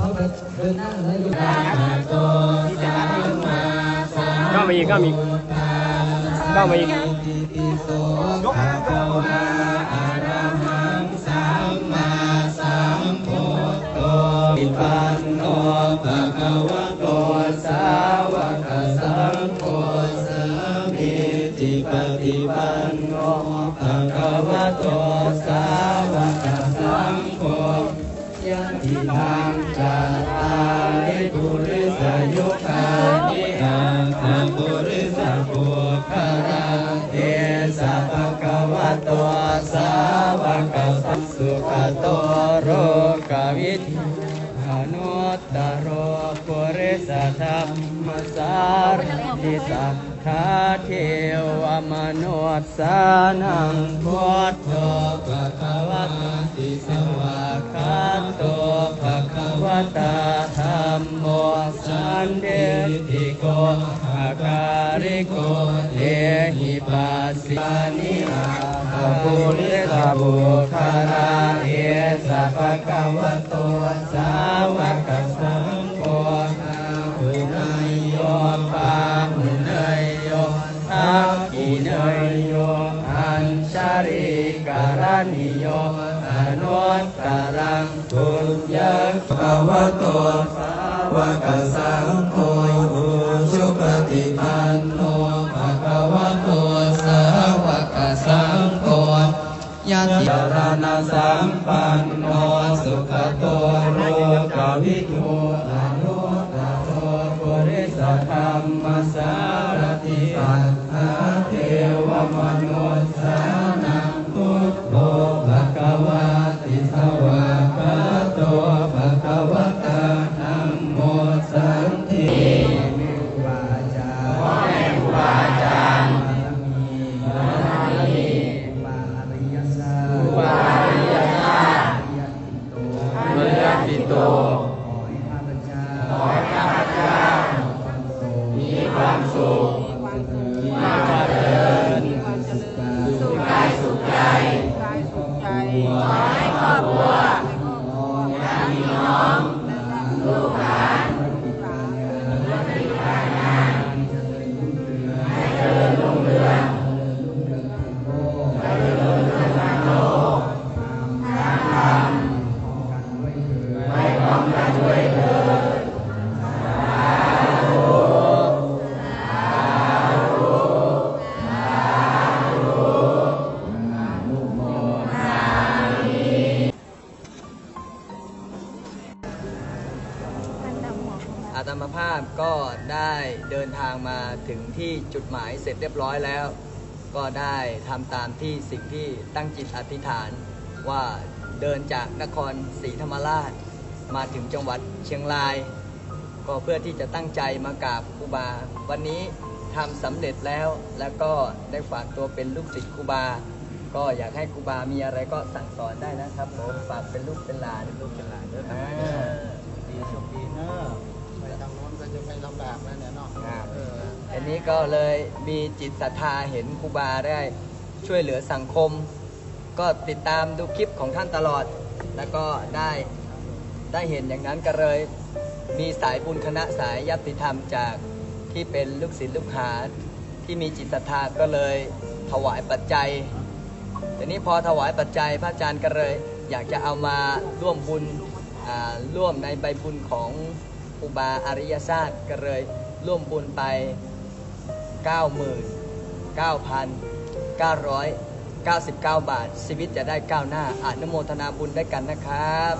ก้าวมาอีกก้าวมาอีกก้าวมาอีกยกปิปันโนภะคะวะโตสาวกสังโฆสมิติปฏิปันโนภะคะวะโต ริสปุคาราเอสะภะคะวะโตสาวกสังสุขโตโรกวิทหานุตตโรปุริสธรรมสารติสัพ ธาเทวมนุษย์สานังพุทโธภะคะวะติสวากขาโตภะคะวะตาธัมโมสันเดติโกอาการิโกเอหิปัสสิานิอาภะปุริสบุคาราเอสัพพะคะวะโตสาวกสั การณิโยอนุตตรังปุญญภาวะโตสาวกสังโฆอุชุปฏิปันโนภะคะวะโตสาวกสังโฆยะติรณสัมปันโนสุขโตโรกวิทูอนุตตโรปุริสธรรมสารติสัทธาเทวมนุ โต อาตมาภาพก็ได้เดินทางมาถึงที่จุดหมายเสร็จเรียบร้อยแล้ว ก็ได้ทำตามที่สิ่งที่ตั้งจิตอธิษฐานว่าเดินจากนครศรีธรรมราช มาถึงจังหวัดเชียงราย ก็เพื่อที่จะตั้งใจมากราบครูบา วันนี้ทำสำเร็จแล้วแล้วก็ได้ฝากตัวเป็นลูกศิษย์ครูบา ก็อยากให้ครูบามีอะไรก็สั่งสอนได้นะครับผมฝากเป็นลูกเป็นหลานลูกเป็นหลานด้วยนะดีโชคดีเนอะ นนี้ก็เลยมีจิตศรัทธาเห็นครูบาได้ช่วยเหลือสังคม ก็ติดตามดูคลิปของท่านตลอด แล้วก็ได้ได้เห็นอย่างนั้นก็เลยมีสายบุญคณะสายยัตติธรรมจากที่เป็นลูกศิษย์ลูกหาที่มีจิตศรัทธาก็เลยถวายปัจจัยทีนี้พอถวายปัจจัยพระอาจารย์ก็เลยอยากจะเอามาร่วมบุญร่วมในใบบุญของครูบาอริยศาสตร์ก็เลยร่วมบุญไป 99,999 บาท ชีวิตจะได้ก้าวหน้าอนุโมทนาบุญด้วยกันนะครับ